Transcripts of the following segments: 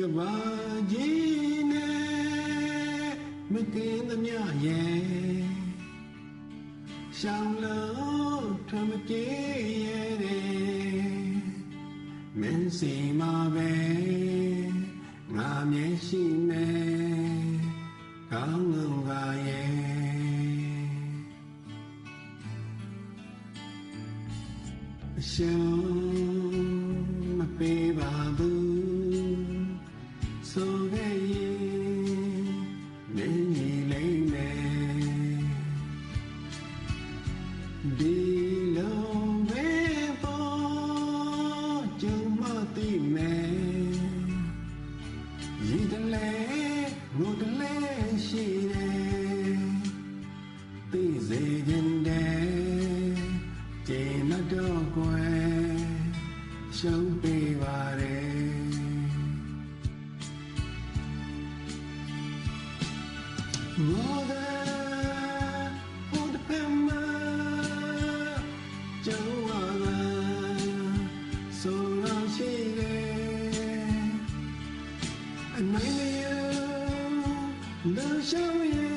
ကဘာကြီးနဲ့မကင်းသမျှရဲ့ရှောင်းလုံးထမပြေးရဲ့မင်းစီမှာပဲငါမျက်ရှိနဲ့ကောင်းငုံကရဲ့အရှင်မပေးပါဘူး 속에 매일매일매 đi lâu bé bó chân mơ tìm mẹ gì đang lẽ ngồi đang lẽ chỉ nè tí dễ nhân đè chỉ nó đó quê sống More than on the pema Jawana So long she And my name No show ye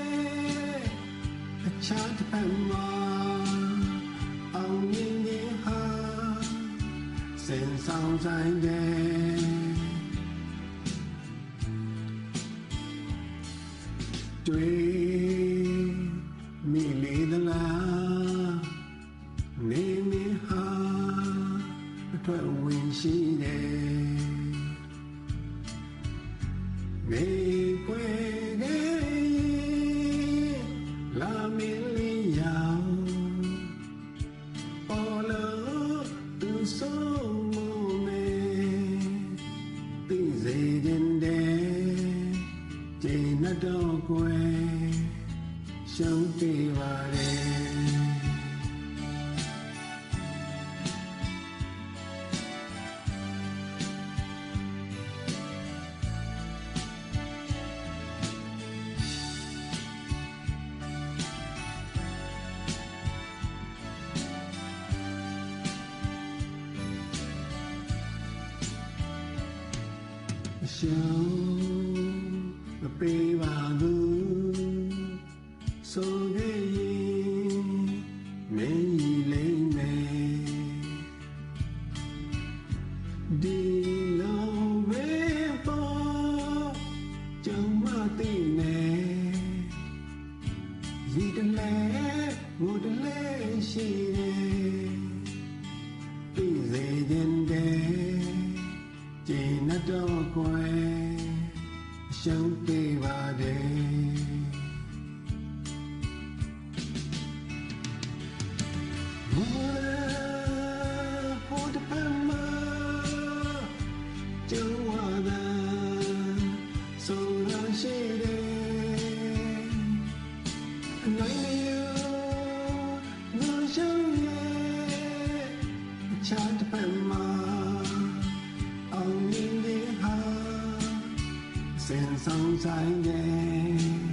A chant pema Ang yin ha Sen sang sang day တယ်တွေ့မိလေသလားနေနေဟာအထွက်ဝင်ရှိတယ်မေကွယ်ခဲ့လာမင်းလေး dogwe shanti vare Show ပြေးပါလေရှုံးမပေးပါဘူးဆိုခဲ့ရင်မင်းကြီးလိမ့်မယ်ဒီ 就给我的。我的朋友 ဆောင်ဆိုင်ရဲ့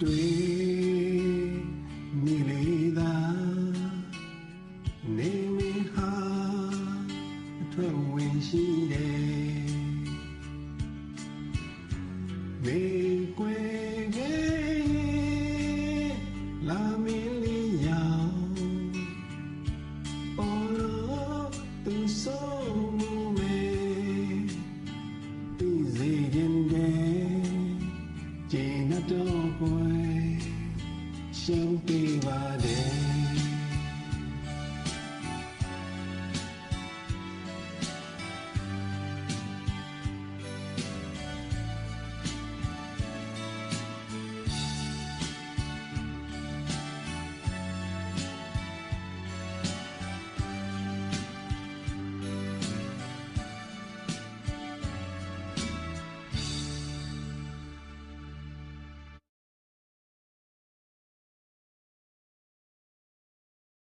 တွေ့